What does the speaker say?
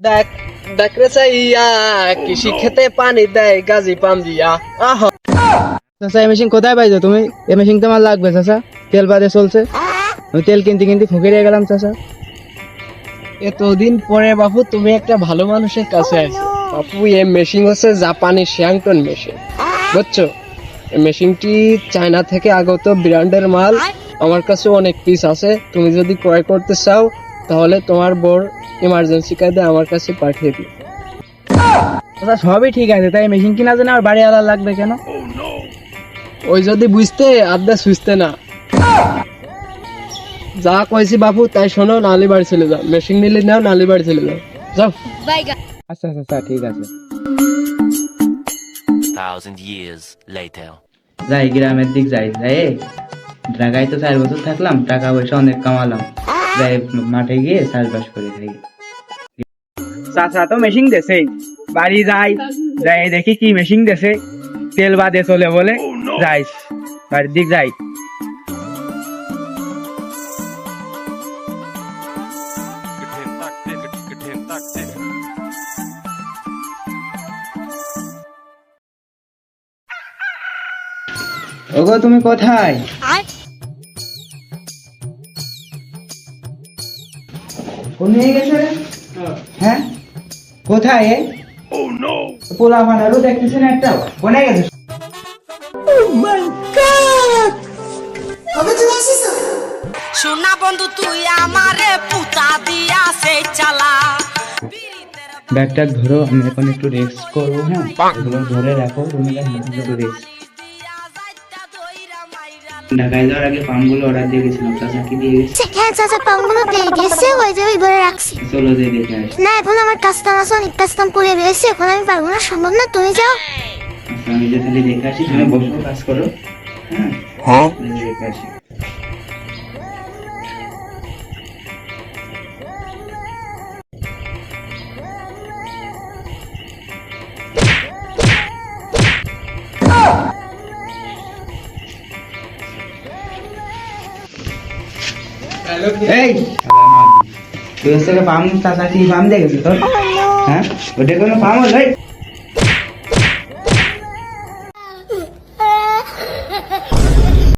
দেখ দেখ রে চাইয়া কৃষি খেতে পানি দেয় গাজি আহ। চাচা এই মেশিন কোথায় পাইছো তুমি? এই মেশিন লাগবে চাচা। তেল বাদে চলছে। আমি তেল কিনতে কিনতে ফুঁকে গেলাম চাচা। এতদিন পরে বাপু তুমি একটা ভালো মানুষের কাছে আছো বাপু এই মেশিন হচ্ছে জাপানি শ্যাংটন মেশিন বুঝছ? এই মেশিনটি চায়না থেকে আগত ব্র্যান্ডের মাল। আমার কাছে অনেক পিস আছে। তুমি যদি ক্রয় করতে চাও তাহলে তোমার বোর ইমার্জেন্সি কায়দে আমার কাছে পাঠিয়ে দিও চাচা সবই ঠিক আছে তাই মেশিন কিনা জন্য আর বাড়ি আলাদা লাগবে কেন? ওই যদি বুঝতে আড্ডা সুঝতে না। যা কইছি বাপু তাই শোনো নালি বাড়ি চলে যাও। মেশিন নিলে নাও নালি বাড়ি চলে যাও। যাও। আচ্ছা আচ্ছা ঠিক আছে। Thousand years later. যাই গ্রামের দিক যাই। যাই ঢাকায় তো চার বছর থাকলাম টাকা পয়সা অনেক কামালাম। মাঠে গিয়ে চাষবাস করে খাই। চাচা তো মেশিন দেছে বাড়ি যাই যাই দেখি কি মেশিন দেছে তেল বাদে চলে বলে যাই বাড়ির দিক যাই ওগো তুমি কোথায়? কোন নিয়ে গেছে? হ্যাঁ? কোথায় এ? পোলা বানারও দেখতেছি না একটা? কোনে গেছে? সোনা বন্ধু তুই আমারে পুতা দিয়া সে চালা। ব্যাগটা ধরো আমি এখন একটু রেস্ট করব হ্যাঁ? এগুলো ধরে রাখো তুমি একটু রেস্ট ঢাকায় যাওয়ার আগে পামগুলো অর্ডার দিয়ে গেছিলাম চাচা কি দিয়ে গেছে। হ্যাঁ চাচা পামগুলো দিয়ে গেছে ওই যে ওইবারে রাখছি। চলো যে দেখে আসি। না এখন আমার কাজটাম আছে অনেক কাজটাম করে রয়েছে এখন আমি পারব না সম্ভব না তুমি যাও। আচ্ছা আমি যে খালি দেখে আসি তুমি বসো কাজ করো। হ্যাঁ? হ্যাঁ। দেখে আসি। এই তুই হচ্ছে পাম চাচা কি পাম দেখেছিস তোর? হ্যাঁ? ওটা কোনো পাম হলো?